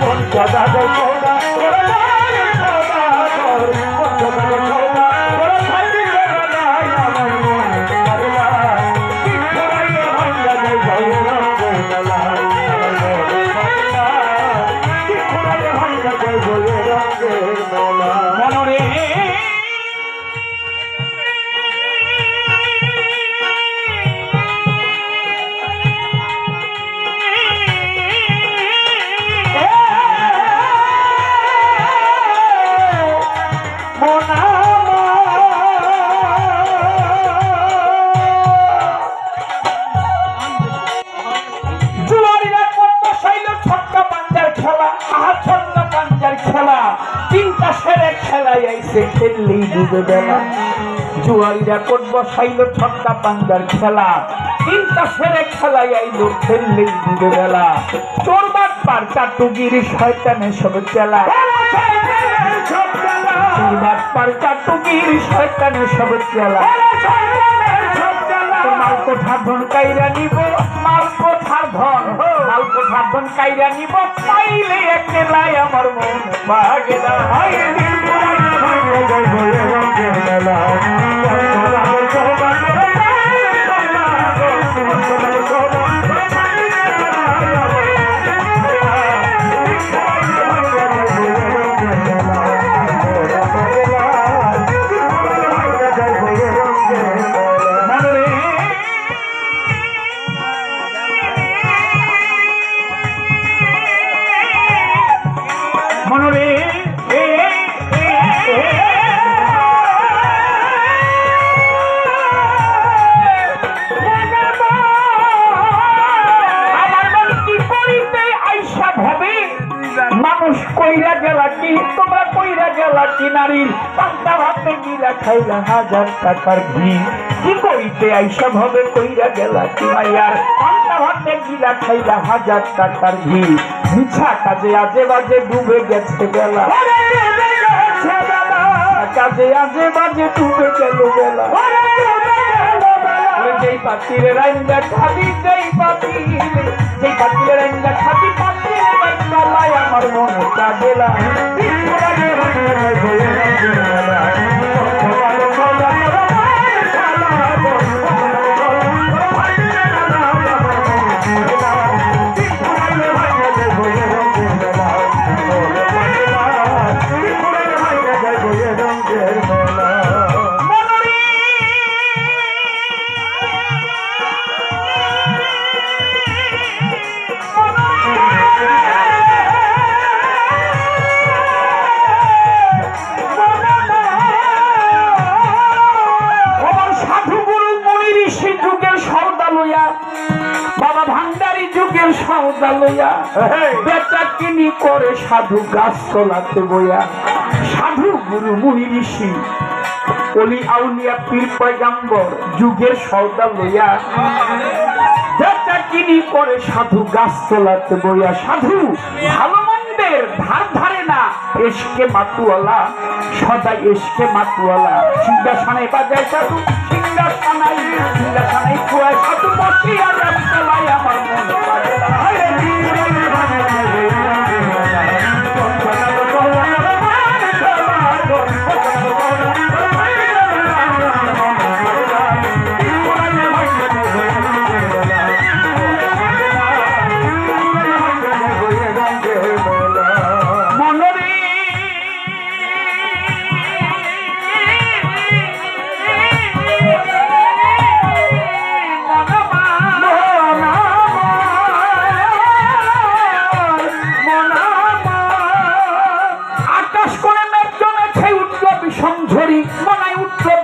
মন সদা খেলাই খেললেই ডুবে বেলা জুয়ারিরা কোট বসাইল ছক্কা পাঞ্জার খেলা। তিনটা সেরে খেলাই আইলো, খেললেই ডুবে বেলা চোর বাট পার, চাটুগিরি শয়তানে সব চেলা। চোর বাট পার, চাটুগিরি শয়তানে সব চেলা। মাল কোঠার ধন কাইরা নিব মাল কোঠার ধন মাল কোঠার ধন কাইরা নিব, পাইলে একলাই আমার মন বাগে না কইরা গেলা কি তোমরা কইরা গেলা কি নারীর পান্তা ভাতে গিলা খাইলা হাজার টাকার ঘি। কি করিতে আইসা ভাবে কইরা গেলা কি মাইয়ার। পান্তা ভাতে গিলা খাইলা হাজার টাকার ঘি। মিছা কাজে আজে বাজে ডুবে গেছে বেলা। কাজে আজে বাজে ডুবে গেল বেলা। যেই পাতিলে রাইন্দা খাবি যেই পাতিলে যেই পাতিলে রাইন্দা খাবি আমার মনে কাঁদেলা আমার যুগের লইয়া কিনি করে সাধু গাছ তোলাতে বইয়া। সাধু গুরু মুনি ঋষি অলি আউলিয়া পীর পয়গাম্বর যুগের সৌদা লইয়া। বেচা কিনি করে সাধু গাছ তোলাতে বইয়া। সাধু ভালো মন্দের ধার ধারে না এসকে মাতুয়ালা সদাই এসকে মাতুয়ালা। সিংহাসনে বাজায় সাধু সিংহাসনাই সিংহাসনাই খুয়ায় সাধু বসিয়া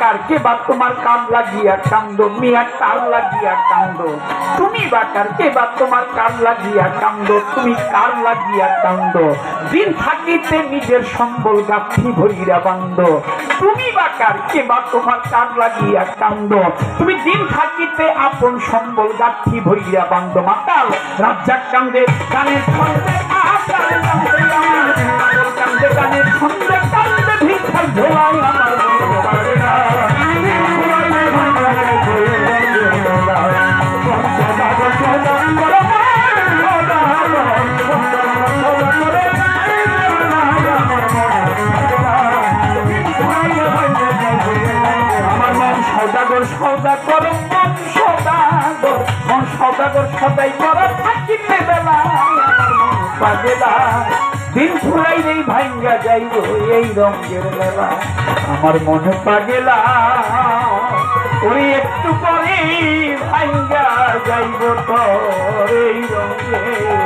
বা বা তোমার কান লাগিয়া কান্দ, মিয়া কার লাগিয়া কান্দ। তুমি বা তোমার কান লাগিয়া কান্দ, তুমি লাগিয়া কান্দ। দিন থাকিতে নিজের সম্বল গাথি বান্দ তুমি বা তোমার কান লাগিয়া কান্দ। তুমি দিন থাকিতে আপন সম্বল গাথি ভরিয়া বান্দ মাতাল, রাজ্জাক কান্দে আহার কান্দে। সদা মন সদাগর মন সদাগর সদাই করো, থাকিতে বেলা। দিন ফুরাই নেই ভাঙ্গা যাইব এই রঙের মেলা। আমার মনে পাগেলা ওই একটু করে ভাঙ্গা যাইব তোর এই রঙের